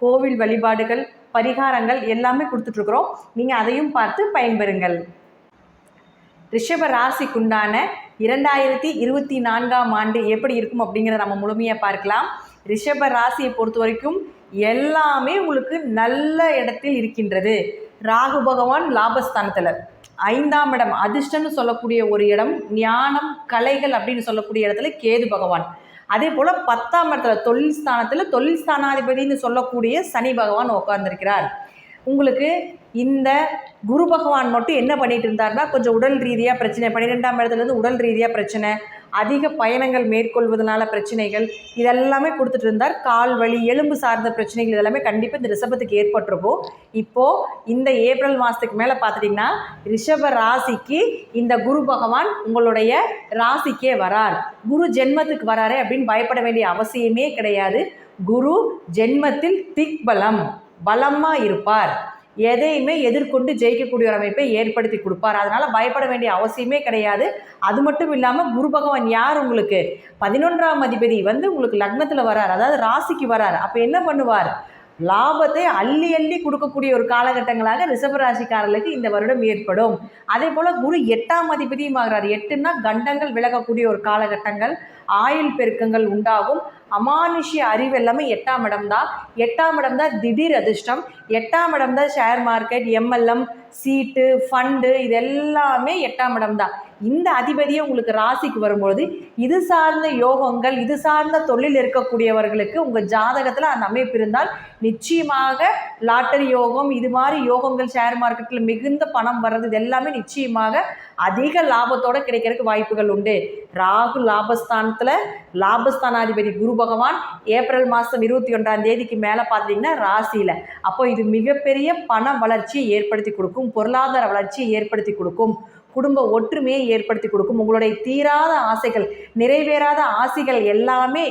கோவில் வழிபாடுகள் பரிகாரங்கள் எல்லாமே கொடுத்துட்ருக்குறோம். நீங்கள் அதையும் பார்த்து பயன்பெறுங்கள். ரிஷப ராசிக்குண்டான இரண்டாயிரத்தி இருபத்தி நான்காம் ஆண்டு எப்படி இருக்கும் அப்படிங்கிறத நம்ம முழுமையாக பார்க்கலாம். ரிஷப ராசியை பொறுத்த வரைக்கும் எல்லாமே உங்களுக்கு நல்ல இடத்தில் இருக்கின்றது. ராகு பகவான் லாபஸ்தானத்தில். ஐந்தாம் இடம் அதிர்ஷ்டன்னு சொல்லக்கூடிய ஒரு இடம் ஞானம் கலைகள் அப்படின்னு சொல்லக்கூடிய இடத்துல கேது பகவான். அதே போல் பத்தாம் இடத்துல தொழில் ஸ்தானத்தில் தொழில் ஸ்தானாதிபதினு சொல்லக்கூடிய சனி பகவான் உட்கார்ந்திருக்கிறார் உங்களுக்கு இந்த குரு பகவான் மட்டும் என்ன பண்ணிட்டு இருந்தார்னா கொஞ்சம் உடல் ரீதியாக பிரச்சனை பன்னிரெண்டாம் இடத்துலேருந்து உடல் ரீதியாக பிரச்சனை அதிக பயணங்கள் மேற்கொள்வதனால பிரச்சனைகள் இதெல்லாமே கொடுத்துட்டு இருந்தார். கால் வலி எலும்பு சார்ந்த பிரச்சனைகள் இதெல்லாமே கண்டிப்பாக இந்த ரிஷபத்துக்கு ஏற்பட்டிருக்கும். இப்போது இந்த ஏப்ரல் மாதத்துக்கு மேலே பார்த்துட்டிங்கன்னா ரிஷப ராசிக்கு இந்த குரு பகவான் உங்களுடைய ராசிக்கே வரார். குரு ஜென்மத்துக்கு வராரே அப்படின்னு பயப்பட வேண்டிய அவசியமே கிடையாது. குரு ஜென்மத்தில் திக்பலம் பலமாக இருப்பார். எதையுமே எதிர்கொண்டு ஜெயிக்கக்கூடிய ஒரு அமைப்பை ஏற்படுத்தி கொடுப்பார். அதனால் பயப்பட வேண்டிய அவசியமே கிடையாது. அது மட்டும் இல்லாமல் குரு பகவான் யார் உங்களுக்கு? பதினொன்றாம் அதிபதி வந்து உங்களுக்கு லக்னத்தில் வரார் அதாவது ராசிக்கு வரார் அப்போ என்ன பண்ணுவார்? லாபத்தை அள்ளி அள்ளி கொடுக்கக்கூடிய ஒரு காலகட்டங்களாக ரிஷபராசிக்காரர்களுக்கு இந்த வருடம் ஏற்படும். அதே போல் குரு எட்டாம் அதிபதியும் ஆகிறார். எட்டுன்னா கண்டங்கள் விலகக்கூடிய ஒரு காலகட்டங்கள். ஆயுள் பெருக்கங்கள் உண்டாகும். அமானுஷ்ய அறிவு எல்லாமே எட்டாம் இடம் தான் எட்டாம் இடம் தான் திடீர் அதிர்ஷ்டம். எட்டாம் இடம் தான் ஷேர் மார்க்கெட் எம்எல்எம் சீட்டு ஃபண்டு இது எல்லாமே எட்டாம் இடம் தான் இந்த அதிபதியை உங்களுக்கு ராசிக்கு வரும்பொழுது இது சார்ந்த யோகங்கள் இது சார்ந்த தொழில் இருக்கக்கூடியவர்களுக்கு உங்கள் ஜாதகத்தில் அந்த அமைப்பு இருந்தால் நிச்சயமாக லாட்டரி யோகம் இது மாதிரி யோகங்கள் ஷேர் மார்க்கெட்டில் மிகுந்த பணம் வர்றது இது எல்லாமே நிச்சயமாக அதிக லாபத்தோடு கிடைக்கிறதுக்கு வாய்ப்புகள் உண்டு. ராகு லாபஸ்தானத்தில் லாபஸ்தானாதிபதி குரு பகவான் ஏப்ரல் மாதம் இருபத்தி ஒன்றாம் தேதிக்கு மேலே பார்த்தீங்கன்னா ராசியில். அப்போ இது மிகப்பெரிய பண வளர்ச்சியை ஏற்படுத்தி கொடுக்கும் பொருளாதார வளர்ச்சியை ஏற்படுத்தி கொடுக்கும் குடும்ப ஒற்றுமையை ஏற்படுத்தி கொடுக்கும். உங்களுடைய தீராத ஆசைகள் நிறைவேறாத ஆசைகள் எல்லாமே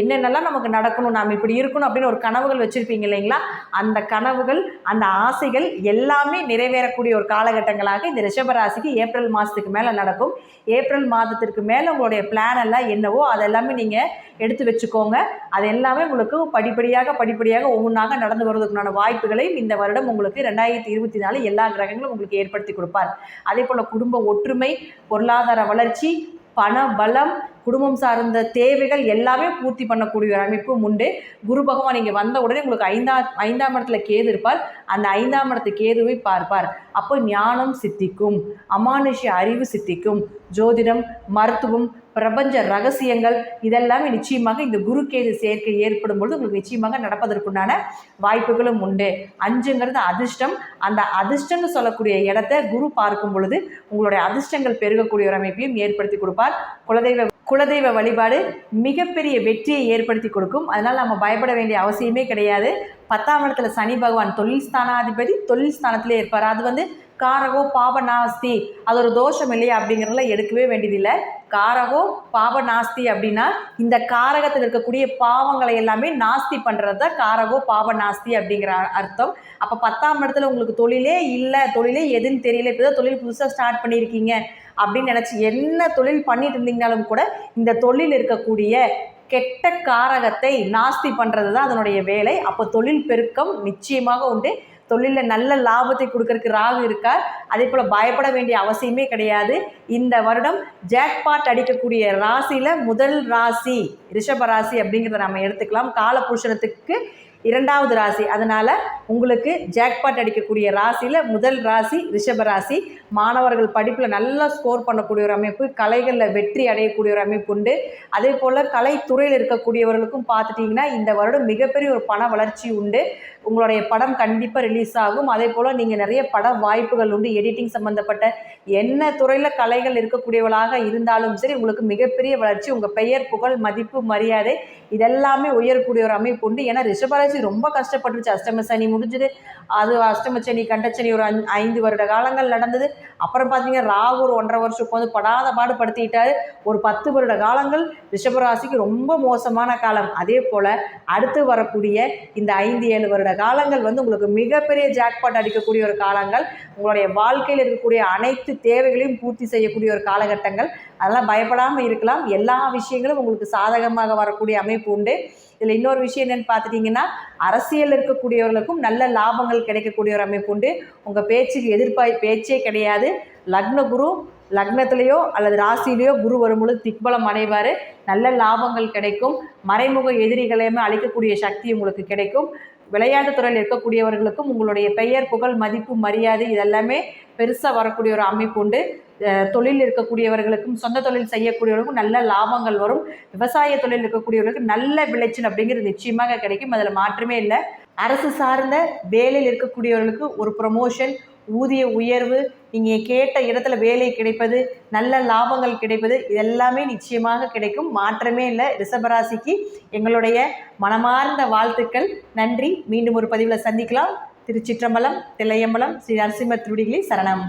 என்னென்னலாம் நமக்கு நடக்கணும் நாம் இப்படி இருக்கணும் அப்படின்னு ஒரு கனவுகள் வச்சுருப்பீங்க இல்லைங்களா? அந்த கனவுகள் அந்த ஆசைகள் எல்லாமே நிறைவேறக்கூடிய ஒரு காலகட்டங்களாக இந்த ரிஷபராசிக்கு ஏப்ரல் மாதத்துக்கு மேலே நடக்கும். ஏப்ரல் மாதத்திற்கு மேலே உங்களுடைய பிளான் எல்லாம் என்னவோ அதெல்லாமே நீங்கள் எடுத்து வச்சுக்கோங்க. அது எல்லாமே உங்களுக்கு படிப்படியாக படிப்படியாக ஒவ்வொன்றாக நடந்து வருவதற்குண்டான வாய்ப்புகளையும் இந்த வருடம் உங்களுக்கு ரெண்டாயிரத்தி இருபத்தி நாலு எல்லா கிரகங்களும் உங்களுக்கு ஏற்படுத்தி கொடுப்பார். அதே போல் குடும்ப ஒற்றுமை பொருளாதார வளர்ச்சி பண பலம் குடும்பம் சார்ந்த தேவைகள் எல்லாமே பூர்த்தி பண்ணக்கூடிய ஒரு அமைப்பும் உண்டு. குரு பகவான் இங்கே வந்த உடனே உங்களுக்கு ஐந்தா ஐந்தாம் இடத்துல கேது இருப்பார். அந்த ஐந்தாம் இடத்து கேதுவை பார்ப்பார். அப்போ ஞானம் சித்திக்கும் அமானுஷ்ய அறிவு சித்திக்கும் ஜோதிடம் மருத்துவம் பிரபஞ்ச ரகசியங்கள் இதெல்லாமே நிச்சயமாக இந்த குரு கேது சேர்க்கை ஏற்படும் பொழுது உங்களுக்கு நிச்சயமாக நடப்பதற்குண்டான வாய்ப்புகளும் உண்டு. அஞ்சுங்கிறது அதிர்ஷ்டம். அந்த அதிர்ஷ்டம்னு சொல்லக்கூடிய இடத்த குரு பார்க்கும் பொழுது உங்களுடைய அதிர்ஷ்டங்கள் பெருகக்கூடிய ஒரு அமைப்பையும் ஏற்படுத்தி கொடுப்பார். குலதெய்வ குலதெய்வ வழிபாடு மிகப்பெரிய வெற்றியை ஏற்படுத்தி கொடுக்கும். அதனால் நம்ம பயப்பட வேண்டிய அவசியமே கிடையாது. பத்தாம் இடத்துல சனி பகவான் தொழில் ஸ்தானாதிபதி தொழில் ஸ்தானத்திலே இருப்பார். அது வந்து காரகோ பாப நாஸ்தி அது ஒரு தோஷம் இல்லையா அப்படிங்கிறதுல எடுக்கவே வேண்டியதில்லை. காரகோ பாப நாஸ்தி அப்படின்னா இந்த காரகத்தில் இருக்கக்கூடிய பாவங்களை எல்லாமே நாஸ்தி பண்ணுறது தான் காரகோ பாப நாஸ்தி அப்படிங்கிற அர்த்தம். அப்போ பத்தாம் இடத்துல உங்களுக்கு தொழிலே இல்லை தொழிலே எதுன்னு தெரியல இப்போ தான் தொழில் புதுசாக ஸ்டார்ட் பண்ணியிருக்கீங்க அப்படின்னு நினச்சி என்ன தொழில் பண்ணிட்டு இருந்தீங்கனாலும் கூட இந்த தொழில் இருக்கக்கூடிய கெட்ட காரகத்தை நாஸ்தி பண்ணுறது தான் அதனுடைய வேலை. அப்போ தொழில் பெருக்கம் நிச்சயமாக உண்டு. தொழிலில் நல்ல லாபத்தை கொடுக்கறதுக்கு ராகு இருக்கார். அதே போல் பயப்பட வேண்டிய அவசியமே கிடையாது. இந்த வருடம் ஜாக்பாட் அடிக்கக்கூடிய ராசியில் முதல் ராசி ரிஷப ராசி அப்படிங்கிறத நம்ம எடுத்துக்கலாம். காலபுருஷனத்துக்கு இரண்டாவது ராசி. அதனால் உங்களுக்கு ஜாக்பாட் அடிக்கக்கூடிய ராசியில் முதல் ராசி ரிஷப ராசி. மாணவர்கள் படிப்பில் நல்லா ஸ்கோர் பண்ணக்கூடிய ஒரு அமைப்பு கலைகளில் வெற்றி அடையக்கூடிய ஒரு அமைப்பு உண்டு. அதே போல் கலைத்துறையில் இருக்கக்கூடியவர்களுக்கும் பார்த்துட்டிங்கன்னா இந்த வருடம் மிகப்பெரிய ஒரு பண வளர்ச்சி உண்டு. உங்களுடைய படம் கண்டிப்பாக ரிலீஸ் ஆகும். அதே போல் நீங்கள் நிறைய பட வாய்ப்புகள் உண்டு. எடிட்டிங் சம்மந்தப்பட்ட என்ன துறையில் கலைகள் இருக்கக்கூடியவளாக இருந்தாலும் சரி உங்களுக்கு மிகப்பெரிய வளர்ச்சி. உங்கள் பெயர் புகழ் மதிப்பு மரியாதை இதெல்லாமே உயரக்கூடிய ஒரு அமைப்பு உண்டு. ஏன்னா ரிஷபராசி ரொம்ப கஷ்டப்பட்டுருச்சு. அஷ்டம சனி முடிஞ்சுது. அது அஷ்டம சனி கண்டச்சனி ஒரு அஞ் ஐந்து வருட காலங்கள் நடந்தது. அப்புறம் பார்த்தீங்கன்னா ராகு ஒரு ஒன்றரை வருஷம் உட்காந்து படாத பாடுபடுத்திக்கிட்டாரு ஒரு பத்து வருட காலங்கள் ரிஷபராசிக்கு ரொம்ப மோசமான காலம். அதே போல் அடுத்து வரக்கூடிய இந்த ஐந்து ஏழு வருட காலங்கள் வந்து உங்களுக்கு மிகப்பெரிய ஜாக்பாட் அடிக்கக்கூடிய ஒரு காலங்கள். உங்களுடைய வாழ்க்கையில் இருக்கக்கூடிய அனைத்து தேவைகளையும் பூர்த்தி செய்யக்கூடிய ஒரு காலகட்டங்கள். அதெல்லாம் பயப்படாமல் இருக்கலாம். எல்லா விஷயங்களும் உங்களுக்கு சாதகமாக வரக்கூடிய அமைப்பு உண்டு. இதில் இன்னொரு விஷயம் என்னென்னு பார்த்துட்டிங்கன்னா அரசியல் இருக்கக்கூடியவர்களுக்கும் நல்ல லாபங்கள் கிடைக்கக்கூடிய ஒரு அமைப்பு உண்டு. உங்கள் பேச்சுக்கு எதிர்பாய் பேச்சே கிடையாது. லக்ன குரு லக்னத்திலேயோ அல்லது ராசியிலேயோ குரு வரும்பொழுது திக்பலம் அடைவார். நல்ல லாபங்கள் கிடைக்கும். மறைமுக எதிரிகளையுமே அழிக்கக்கூடிய சக்தி உங்களுக்கு கிடைக்கும். விளையாட்டுத் துறையில் இருக்கக்கூடியவர்களுக்கும் உங்களுடைய பெயர் புகழ் மதிப்பு மரியாதை இதெல்லாமே பெருசாக வரக்கூடிய ஒரு அமைப்பு உண்டு. தொழில் இருக்கக்கூடியவர்களுக்கும் சொந்த தொழில் செய்யக்கூடியவர்களுக்கும் நல்ல லாபங்கள் வரும். விவசாய தொழில் இருக்கக்கூடியவர்களுக்கு நல்ல விளைச்சல் அப்படிங்கிறது நிச்சயமாக கிடைக்கும். அதில் மாற்றமே இல்லை. அரசு சார்ந்த வேலையில் இருக்கக்கூடியவர்களுக்கு ஒரு ப்ரொமோஷன் ஊதிய உயர்வு நீங்கள் கேட்ட இடத்துல வேலை கிடைப்பது நல்ல லாபங்கள் கிடைப்பது இதெல்லாமே நிச்சயமாக கிடைக்கும். மாற்றமே இல்லை. ரிஷபராசிக்கு எங்களுடைய மனமார்ந்த வாழ்த்துக்கள். நன்றி. மீண்டும் ஒரு பதிவில் சந்திக்கலாம். திருச்சிற்றம்பலம் தில்லையம்பலம் ஸ்ரீ நரசிம்ம திருடிகளி சரணம்.